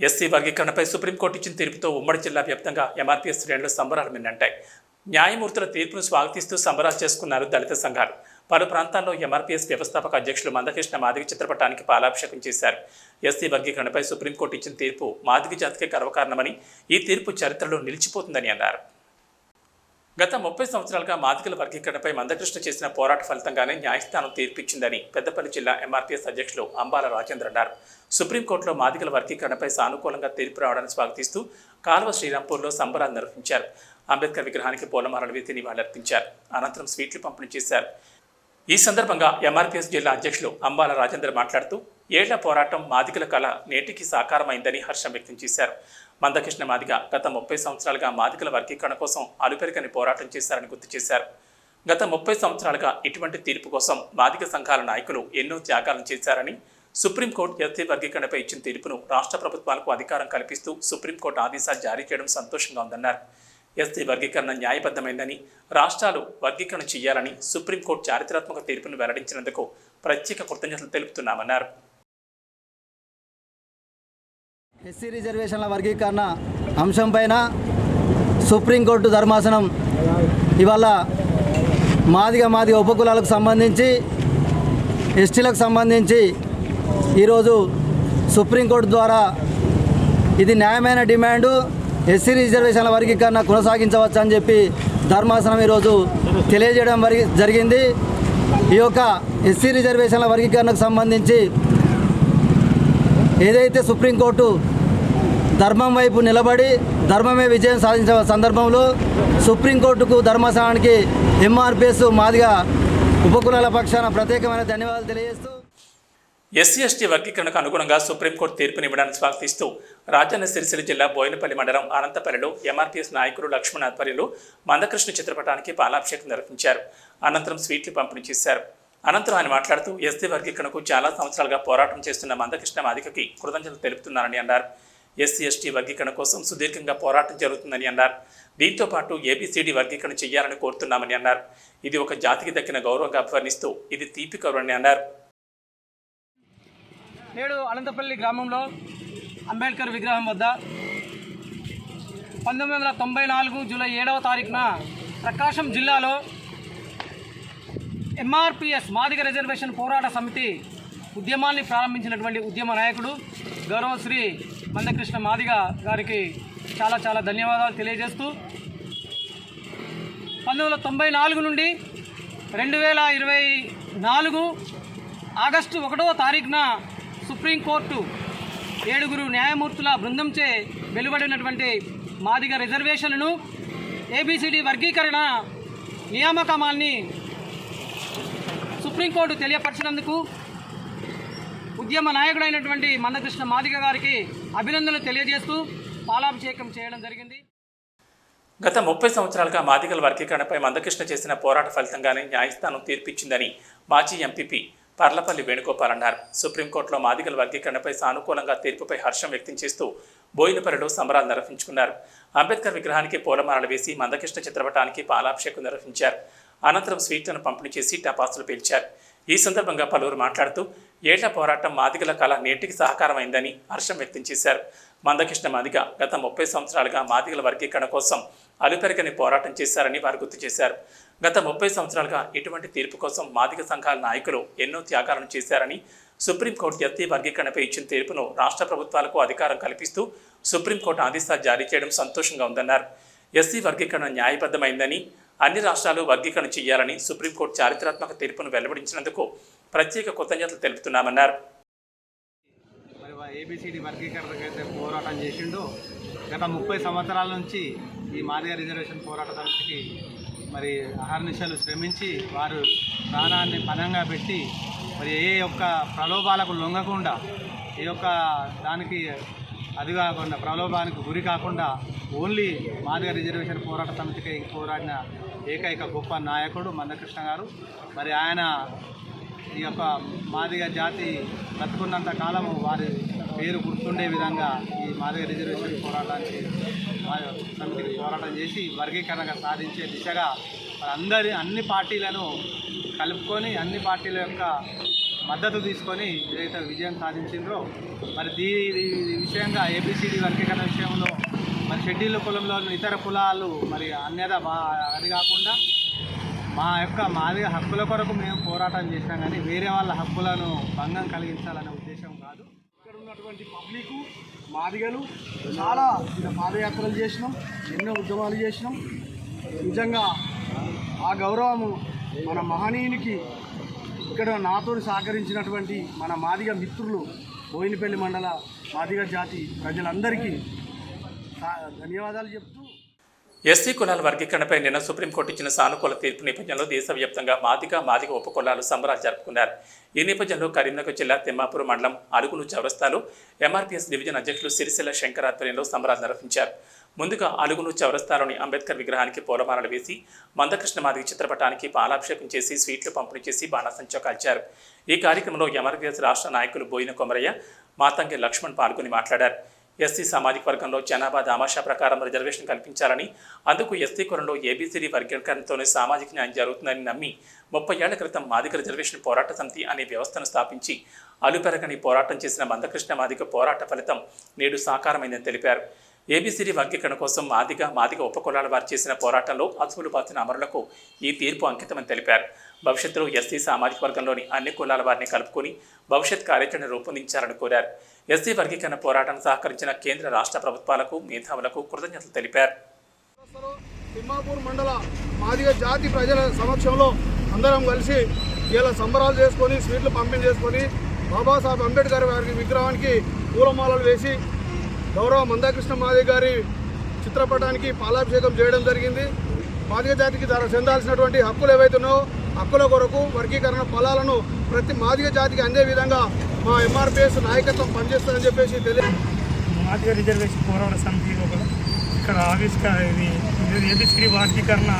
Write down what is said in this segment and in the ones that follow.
SC వర్గీకరణపై supreme court ఇచ్చిన తీర్పుతో ఉమ్మడి జిల్లా వ్యాప్తంగా ఎంఆర్పీఎస్ శ్రేణులు సంబరాలు మిన్నంటాయి. న్యాయమూర్తుల తీర్పును స్వాగతిస్తూ సంబరాలు చేసుకున్నారు దళిత సంఘాలు. పలు ప్రాంతాల్లో ఎంఆర్పీఎస్ వ్యవస్థాపక అధ్యక్షులు మందకృష్ణ మాదిగ చిత్రపటానికి పాలాభిషేకం చేశారు. ఎస్సీ వర్గీకరణపై సుప్రీంకోర్టు ఇచ్చిన తీర్పు మాదిగ జాతికి గర్వకారణమని ఈ తీర్పు చరిత్రలో నిలిచిపోతుందని అన్నారు. గత ముప్పై సంవత్సరాలుగా మాదికల వర్గీకరణపై మందకృష్ణ చేసిన పోరాట ఫలితంగానే న్యాయస్థానం తీర్పిచ్చిందని పెద్దపల్లి జిల్లా ఎంఆర్పీఎస్ అధ్యక్షులు అంబాల రాజేంద్ర అన్నారు. సుప్రీంకోర్టులో మాదికల వర్గీకరణపై సానుకూలంగా తీర్పు రావడాన్ని స్వాగతిస్తూ కాల్వ శ్రీరాంపూర్లో సంబరాలు నిర్వహించారు. అంబేద్కర్ విగ్రహానికి పూలమాలలు వేసి నివాళులర్పించారు. అనంతరం స్వీట్లు పంపిణీ చేశారు. ఈ సందర్భంగా ఎంఆర్పీఎస్ జిల్లా అధ్యక్షులు అంబాల రాజేందర్ మాట్లాడుతూ ఏళ్ళ పోరాటం మాదికల కళ నేటికి సాకారమైందని హర్షం వ్యక్తం చేశారు. మందకృష్ణ మాదిగ గత ముప్పై సంవత్సరాలుగా మాదికల వర్గీకరణ కోసం అలుపెరగని పోరాటం చేశారని గుర్తు చేశారు. గత ముప్పై సంవత్సరాలుగా ఇటువంటి తీర్పు కోసం మాదిక సంఘాల నాయకులు ఎన్నో త్యాగాలను చేశారని సుప్రీంకోర్టు ఎస్సీ వర్గీకరణపై ఇచ్చిన తీర్పును రాష్ట్ర ప్రభుత్వాలకు అధికారం కల్పిస్తూ సుప్రీంకోర్టు ఆదేశాలు జారీ చేయడం సంతోషంగా ఉందన్నారు. ఎస్సీ వర్గీకరణ న్యాయబద్ధమైందని రాష్ట్రాలు వర్గీకరణ చేయాలని సుప్రీంకోర్టు చారిత్రాత్మక తీర్పును వెల్లడించినందుకు ప్రత్యేక కృతజ్ఞతలు తెలుపుతున్నామన్నారు. ఎస్సీ రిజర్వేషన్ల వర్గీకరణ అంశంపైన సుప్రీంకోర్టు ధర్మాసనం ఇవాళ మాదిగ మాదిగ ఉపకులాలకు సంబంధించి ఎస్టీలకు సంబంధించి ఈరోజు సుప్రీంకోర్టు ద్వారా ఇది న్యాయమైన డిమాండు ఎస్సీ రిజర్వేషన్ల వర్గీకరణ కొనసాగించవచ్చు అని చెప్పి ధర్మాసనం ఈరోజు తెలియజేయడం జరిగింది. ఈ యొక్క ఎస్సీ రిజర్వేషన్ల వర్గీకరణకు సంబంధించి ఏదైతే సుప్రీంకోర్టు ధర్మం వైపు నిలబడి ధర్మమే విజయం సాధించిన సందర్భంలో సుప్రీంకోర్టుకు ధర్మస్థానానికి ఎంఆర్పిఎస్ మాదిగా ఉపకులాల పక్షాన ప్రత్యేకమైన ధన్యవాదాలు తెలియజేస్తూ ఎస్సీ ఎస్టీ వర్గీకరణకు అనుగుణంగా సుప్రీంకోర్టు తీర్పునివ్వడాన్ని స్వాగతిస్తూ రాజన్న సిరిసిల్ల జిల్లా బోయినపల్లి మండలం అనంతపల్లిలో ఎంఆర్పీఎస్ నాయకులు లక్ష్మణ్ ఆధ్వర్యంలో మందకృష్ణ చిత్రపటానికి పాలాభిషేకం నిర్వహించారు. అనంతరం స్వీట్లు పంపిణీ చేశారు. అనంతరం ఆయన మాట్లాడుతూ ఎస్సీ వర్గీకరణకు చాలా సంవత్సరాలుగా పోరాటం చేస్తున్న మందకృష్ణ మాదికకి కృతజ్ఞతలు తెలుపుతున్నారని అన్నారు. ఎస్సీ ఎస్టీ వర్గీకరణ కోసం సుదీర్ఘంగా పోరాటం జరుగుతుందని అన్నారు. దీంతో పాటు ఏబీసీడీ వర్గీకరణ చేయాలని కోరుతున్నామని అన్నారు. ఇది ఒక జాతికి దక్కిన గౌరవంగా అభివర్ణిస్తూ ఇది తీపి గౌరవని అన్నారు. నేడు అనంతపల్లి గ్రామంలో అంబేద్కర్ విగ్రహం వద్ద పంతొమ్మిది వందల తొంభై నాలుగు జూలై ఏడవ తారీఖున ప్రకాశం జిల్లాలో ఎంఆర్పిఎస్ మాదిగ రిజర్వేషన్ పోరాట సమితి ఉద్యమాన్ని ప్రారంభించినటువంటి ఉద్యమ నాయకుడు గౌరవ శ్రీ మందకృష్ణ మాదిగ గారికి చాలా చాలా ధన్యవాదాలు తెలియజేస్తూ పంతొమ్మిది వందల తొంభై నాలుగు నుండి రెండు వేల ఇరవై నాలుగు ఆగస్టు ఒకటవ తారీఖున సుప్రీంకోర్టు ఏడుగురు న్యాయమూర్తుల బృందంచే వెలువడినటువంటి మాదిగ రిజర్వేషన్లను ఏబిసిడి వర్గీకరణ నియామకమాన్ని సుప్రీంకోర్టు తెలియపరిచినందుకు ఉద్యమ నాయకుడైనటువంటి మందకృష్ణ మాదిగ గారికి అభినందనలు తెలియజేస్తూ పాలాభిషేకం చేయడం జరిగింది. గత ముప్పై సంవత్సరాలుగా మాదిగల వర్గీకరణపై మందకృష్ణ చేసిన పోరాట ఫలితంగానే న్యాయస్థానం తీర్పిచ్చిందని మాజీ ఎంపీపీ పర్లపల్లి వేణుగోపాల్ అన్నారు. సుప్రీంకోర్టులో మాదిగల వర్గీకరణపై సానుకూలంగా తీర్పుపై హర్షం వ్యక్తం చేస్తూ బోయినపల్లిలో సంబరాలు నిర్వహించుకున్నారు. అంబేద్కర్ విగ్రహానికి పూలమాలలు వేసి మందకృష్ణ చిత్రపటానికి పాలాభిషేకం నిర్వహించారు. అనంతరం స్వీట్లను పంపిణీ చేసి టపాసులు పేల్చారు. ఈ సందర్భంగా పలువురు మాట్లాడుతూ ఏళ్ళ పోరాటం మాదిగల కళ నేటికి సహకారమైందని హర్షం వ్యక్తం చేశారు. మందకృష్ణ మాదిగ గత ముప్పై సంవత్సరాలుగా మాదిగల వర్గీకరణ కోసం అలుపెరగని పోరాటం చేశారని వారు గుర్తు చేశారు. గత ముప్పై సంవత్సరాలుగా ఇటువంటి తీర్పు కోసం మాదిగ సంఘాల నాయకులు ఎన్నో త్యాగాలను చేశారని సుప్రీంకోర్టు ఎత్తి వర్గీకరణపై ఇచ్చిన తీర్పును రాష్ట్ర ప్రభుత్వాలకు అధికారం కల్పిస్తూ సుప్రీంకోర్టు ఆదేశాలు జారీ చేయడం సంతోషంగా ఉందన్నారు. ఎస్సీ వర్గీకరణ న్యాయబద్ధమైందని అన్ని రాష్ట్రాలు వర్గీకరణ చేయాలని సుప్రీంకోర్టు చారిత్రాత్మక తీర్పును వెల్లడించినందుకు ప్రత్యేక కృతజ్ఞతలు తెలుపుతున్నామన్నారు. మరి ఏబిసిడి వర్గీకరణకైతే పోరాటం చేసిండో. గత ముప్పై సంవత్సరాల నుంచి ఈ మాదిగ రిజర్వేషన్ పోరాట సమితికి మరి అహర్నిశలు శ్రమించి వారు ప్రాణాన్ని పణంగా పెట్టి మరి ఏ యొక్క ప్రలోభాలకు లొంగకుండా ఏ యొక్క దానికి అది కాకుండా ప్రలోభానికి గురి కాకుండా ఓన్లీ మాదిగ రిజర్వేషన్ పోరాట సమితికి పోరాడిన ఏకైక గొప్ప నాయకుడు మందకృష్ణ గారు. మరి ఆయన ఈ యొక్క మాదిగ జాతి బతుకున్నంత కాలము వారి పేరు గుర్తుండే విధంగా ఈ మాదిగ రిజర్వేషన్ పోరాటానికి సమితికి పోరాటం చేసి వర్గీకరణగా సాధించే దిశగా అందరి అన్ని పార్టీలను కలుపుకొని అన్ని పార్టీల యొక్క మద్దతు తీసుకొని ఏదైతే విజయం సాధించిందో మరి దీ విషయంగా ఏబిసిడి వర్గీకరణ విషయంలో మరి షెడ్యూల్ కులంలోని ఇతర కులాలు మరి అన్యద బా అని కాకుండా మా యొక్క మాదిగ హక్కుల కొరకు మేము పోరాటం చేసినాం కానీ వేరే వాళ్ళ హక్కులను భంగం కలిగించాలనే ఉద్దేశం కాదు. ఇక్కడ ఉన్నటువంటి పబ్లిక్ మాదిగలు చాలా పాదయాత్రలు చేసినాం ఎన్నో ఉద్యమాలు చేసినాం. నిజంగా ఆ గౌరవము మన మహనీయునికి ఇక్కడ నాతో సహకరించినటువంటి మన మాదిగ మిత్రులు బోయినపల్లి మండల మాదిగ జాతి ప్రజలందరికీ ధన్యవాదాలు చెప్తూ ఎస్సీ కులాల వర్గీకరణపై నిన్న సుప్రీంకోర్టు ఇచ్చిన సానుకూల తీర్పు నేపథ్యంలో దేశవ్యాప్తంగా మాదిగా మాదిగ ఉపకులాలు సంబరాలు జరుపుకున్నారు. ఈ నేపథ్యంలో కరీంనగర్ జిల్లా తిమ్మాపూర్ మండలం అలుగును చౌరస్తాలో ఎంఆర్పీఎస్ డివిజన్ అధ్యక్షులు సిరిసిల్ల శంకర్ ఆధ్వర్యంలో సంబరాలు నిర్వహించారు. ముందుగా అలుగును చౌరస్తాలోని అంబేద్కర్ విగ్రహానికి పూలమాలలు వేసి మందకృష్ణ మాదిగ చిత్రపటానికి పాలాభిషేకం చేసి స్వీట్లు పంపిణీ చేసి బాణాసంచో కాల్చారు. ఈ కార్యక్రమంలో ఎంఆర్పీఎస్ రాష్ట్ర నాయకులు బోయిన కొమరయ్య మాతంగి లక్ష్మణ్ పాల్గొని మాట్లాడారు. ఎస్సీ సామాజిక వర్గంలో జనాభా దామాషా ప్రకారం రిజర్వేషన్ కల్పించాలని అందుకు ఎస్సీ కులంలో ఏబీసీడీ వర్గీకరణతోనే సామాజిక న్యాయం జరుగుతుందని నమ్మి ముప్పై ఏళ్ళ క్రితం మాదిక రిజర్వేషన్ పోరాట సమితి అనే వ్యవస్థను స్థాపించి అలుపెరగని పోరాటం చేసిన మందకృష్ణ మాదిగ పోరాట ఫలితం నేడు సాకారమైందని తెలిపారు. ఏబీసీడీ వర్గీకరణ కోసం మాదిగ మాదిగ ఉపకులాల వారు చేసిన పోరాటంలో అసువులు పాసిన అమరులకు ఈ తీర్పు అంకితమని తెలిపారు. భవిష్యత్తులో ఎస్సీ సామాజిక వర్గంలోని అన్ని కులాల వారిని కలుపుకొని భవిష్యత్ కార్యాచరణ రూపొందించాలని కోరారు. ఎస్సీ వర్గీకరణ పోరాటం సహకరించిన కేంద్ర రాష్ట్ర ప్రభుత్వాలకు మేధావులకు కృతజ్ఞతలు తెలిపారు. తిమ్మాపూర్ మండల మాదిగ జాతి ప్రజల సమక్షంలో అందరం కలిసి ఇలా సంబరాలు చేసుకొని స్వీట్లు పంపిణీ చేసుకొని బాబాసాహెబ్ అంబేద్కర్ గారి విగ్రహానికి పూలమాలలు వేసి గౌరవ మందాకృష్ణ మాది గారి చిత్రపటానికి పాలాభిషేకం చేయడం జరిగింది. మాదిగ జాతికి చెందాల్సినటువంటి హక్కులు ఏవైతున్నాయో హక్కుల కొరకు వర్గీకరణ ఫలాలను ప్రతి మాదిగ జాతికి అందే విధంగా మా ఎంఆర్పిఎస్ నాయకత్వం పనిచేస్తుందని చెప్పేసి తెలియ మాదిగ రిజర్వేషన్ పోరాట సమితి లోపల ఇక్కడ ఆవిష్కరణ ఇది ఇది వర్గీకరణ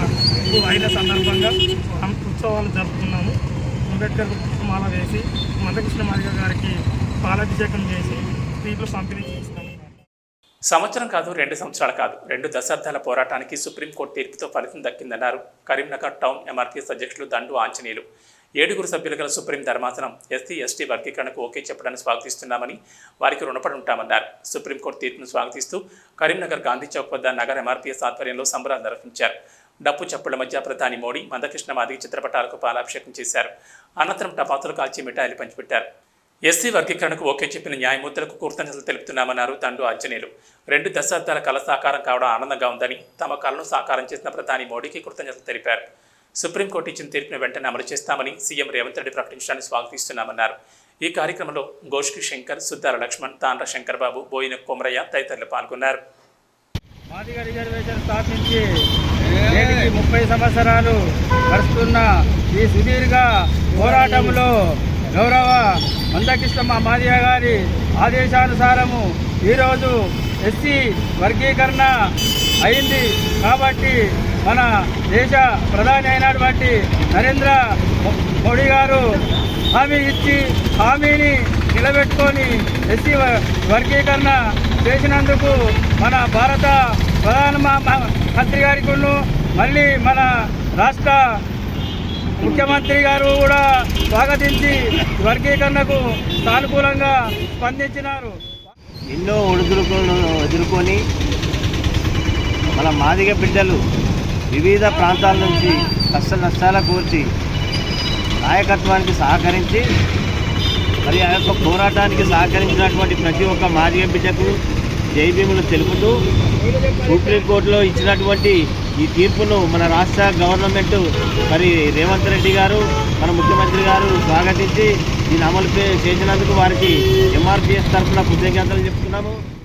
అయిన సందర్భంగా ఉత్సవాలు జరుపుకున్నాము. అంబేద్కర్ మాల వేసి మందకృష్ణ మాదిగ గారికి పాలాభిషేకం చేసి దీంట్లో పంపిణీ చేస్తాము సంవత్సరం కాదు రెండు సంవత్సరాలు కాదు. రెండు దశాబ్దాల పోరాటానికి సుప్రీంకోర్టు తీర్పుతో ఫలితం దక్కిందన్నారు కరీంనగర్ టౌన్ ఎంఆర్పీఎస్ అధ్యక్షులు దండు ఆంజనేయులు. ఏడుగురు సభ్యులు గల సుప్రీం ధర్మాసనం ఎస్సీ ఎస్టీ వర్గీకరణకు ఓకే చెప్పడాన్ని స్వాగతిస్తున్నామని వారికి రుణపడి ఉంటామన్నారు సుప్రీంకోర్టు తీర్పును స్వాగతిస్తూ కరీంనగర్ గాంధీ చౌక్ వద్ద నగర ఎంఆర్పీఎస్ ఆధ్వర్యంలో సంబరాలు నిర్వహించారు. డప్పు చప్పుల మధ్య ప్రధాని మోడీ మందకృష్ణ మాదిగ చిత్రపటాలకు పాలాభిషేకం చేశారు. అనంతరం టపాసులు కాల్చి మిఠాయిలు పంచిపెట్టారు. ఎస్సీ వర్గీకరణకు ఓకే చెప్పిన న్యాయమూర్తులకు కృతజ్ఞతలు తెలుపుతున్నామన్నారు తండ్రి ఆంజనేయులు. రెండు దశాబ్దాల కళ సాకారం కావడం ఆనందంగా ఉందని తమ కళను సాకారం చేసిన ప్రధాని మోడీకి కృతజ్ఞతలు తెలిపారు. సుప్రీంకోర్టు ఇచ్చిన తీర్పును వెంటనే అమలు చేస్తామని సీఎం రేవంత్ రెడ్డి ప్రకటించడాన్ని స్వాగతిస్తున్నామన్నారు. ఈ కార్యక్రమంలో గోష్కి శంకర్ సుద్దార లక్ష్మణ్ తాండ్ర శంకర్బాబు బోయిన కొమరయ్య తదితరులు పాల్గొన్నారు. మాదిగ రిజర్వేషన్ స్థాపించి ముప్పై సంవత్సరాలు నడుస్తున్న ఈ సుదీర్ఘ పోరాటంలో గౌరవ మందకృష్ణమ్మ మాదియ గారి ఆదేశానుసారము ఈరోజు ఎస్సీ వర్గీకరణ అయింది కాబట్టి మన దేశ ప్రధాని అయినటువంటి నరేంద్ర మోడీ గారు హామీ ఇచ్చి హామీని నిలబెట్టుకొని ఎస్సీ వర్గీకరణ చేసినందుకు మన భారత ప్రధాన మంత్రి గారికి మళ్ళీ మన రాష్ట్ర ముఖ్యమంత్రి గారు కూడా స్వాగతించి వర్గీకరణకు సానుకూలంగా స్పందించినారు. ఎన్నో ఒడిదుడుకులను ఎదుర్కొని మన మాదిగ బిడ్డలు వివిధ ప్రాంతాల నుంచి కష్ట నష్టాల కూర్చి నాయకత్వానికి సహకరించి మరి ఆ యొక్క పోరాటానికి సహకరించినటువంటి ప్రతి ఒక్క మాదిగ బిడ్డకు జైభీములు తెలుపుతూ సుప్రీంకోర్టులో ఇచ్చినటువంటి ఈ తీర్పును మన రాష్ట్ర గవర్నమెంట్ మరి రేవంత్ రెడ్డి గారు మన ముఖ్యమంత్రి గారు స్వాగతించి దీన్ని అమలు చేసినందుకు వారికి ఎంఆర్పిఎస్ తరఫున కృతజ్ఞతలు చెప్తున్నాము.